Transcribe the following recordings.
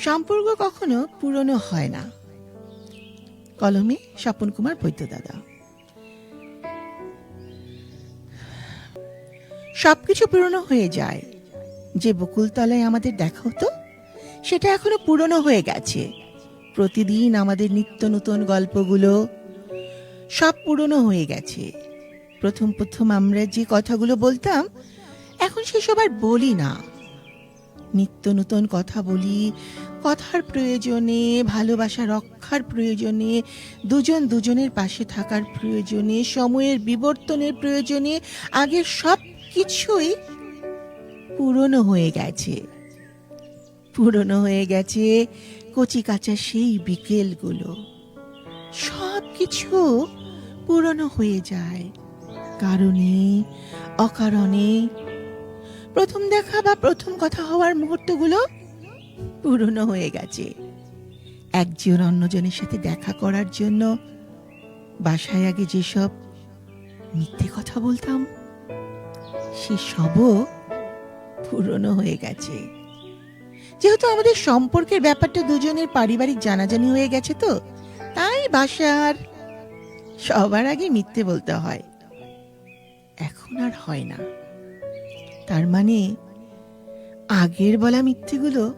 সম্পর্ক কখনো পুরনো হয় না। কলমে স্বপন কুমার বৈদ্য দাদা। সবকিছু পুরনো হয়ে যায়। যে বকুলতলায় আমাদের দেখা হতো, সেটা এখনও পুরনো হয়ে গেছে। প্রতিদিন আমাদের নিত্য নতুন গল্পগুলো সব পুরনো হয়ে গেছে। প্রথম প্রথম আমরা যে কথাগুলো বলতাম, এখন সেসব আর বলি না। নিত্য নূতন কথা বলি, কথার প্রয়োজনে, ভালোবাসা রক্ষার প্রয়োজনে, দুজন দুজনের পাশে থাকার প্রয়োজনে, সময়ের বিবর্তনের প্রয়োজনে, আগের সব কিছুই পুরনো হয়ে গেছে। পুরনো হয়ে গেছে কচি কাঁচা সেই বিকেলগুলো। সব কিছু পুরনো হয়ে যায়। কারণে, অকারণে প্রথম দেখা বা প্রথম কথা হওয়ার মুহূর্তগুলো পুরনো হয়ে গেছে। একজন অন্যজনের সাথে দেখা করার জন্য বাসায় আগে যেসব মিথ্যে কথা বলতাম, সে সবও পুরনো হয়ে গেছে। যেহেতু আমাদের সম্পর্কের ব্যাপারটা দুজনের পারিবারিক জানাজানি হয়ে গেছে তো, তাই বাসার সবার আগে মিথ্যে বলতে হয়। এখন আর হয় না। তার মানে আগের বলা মিথ্যেগুলো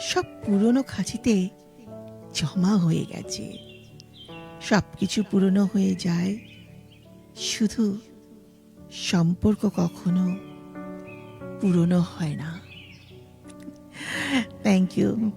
সব পুরনো খাঁচিতে জমা হয়ে গেছে। সব কিছু পুরনো হয়ে যায়। শুধু সম্পর্ক কখনো পুরনো হয় না। Thank you